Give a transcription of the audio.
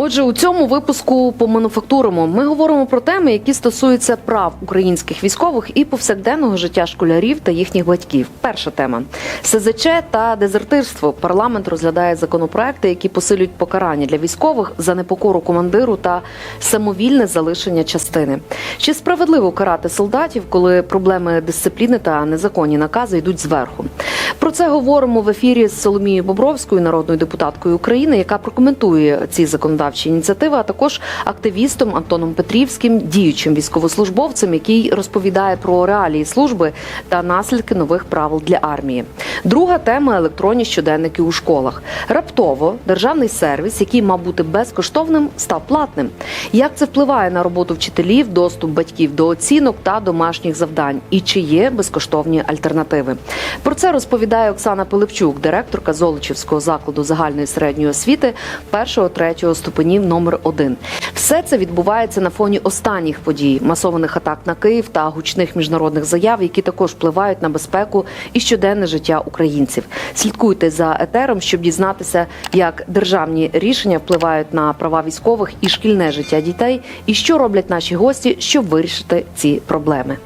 Отже, у цьому випуску по мануфактурому ми говоримо про теми, які стосуються прав українських військових і повсякденного життя школярів та їхніх батьків. Перша тема СЗЧ та дезертирство. Парламент розглядає законопроекти, які посилюють покарання для військових за непокору командиру та самовільне залишення частини. Чи справедливо карати солдатів, коли проблеми дисципліни та незаконні накази йдуть зверху? Про це говоримо в ефірі з Соломією Бобровською, народною депутаткою України, яка прокоментує ці законодавчі ініціативи, а також активістом Антоном Петрівським, діючим військовослужбовцем, який розповідає про реалії служби та наслідки нових правил для армії. Друга тема електронні щоденники у школах. Раптово державний сервіс, який мав бути безкоштовним, став платним. Як це впливає на роботу вчителів, доступ батьків до оцінок та домашніх завдань? І чи є безкоштовні альтернативи? Про це розповідає Оксана Пилипчук, директорка Золочівського закладу загальної середньої освіти першого третього ступенів номер 1 Все це відбувається на фоні останніх подій, масованих атак на Київ та гучних міжнародних заяв, які також впливають на безпеку і щоденне життя українців. Слідкуйте за етером, щоб дізнатися, як державні рішення впливають на права військових і шкільне життя дітей, і що роблять наші гості, щоб вирішити ці проблеми.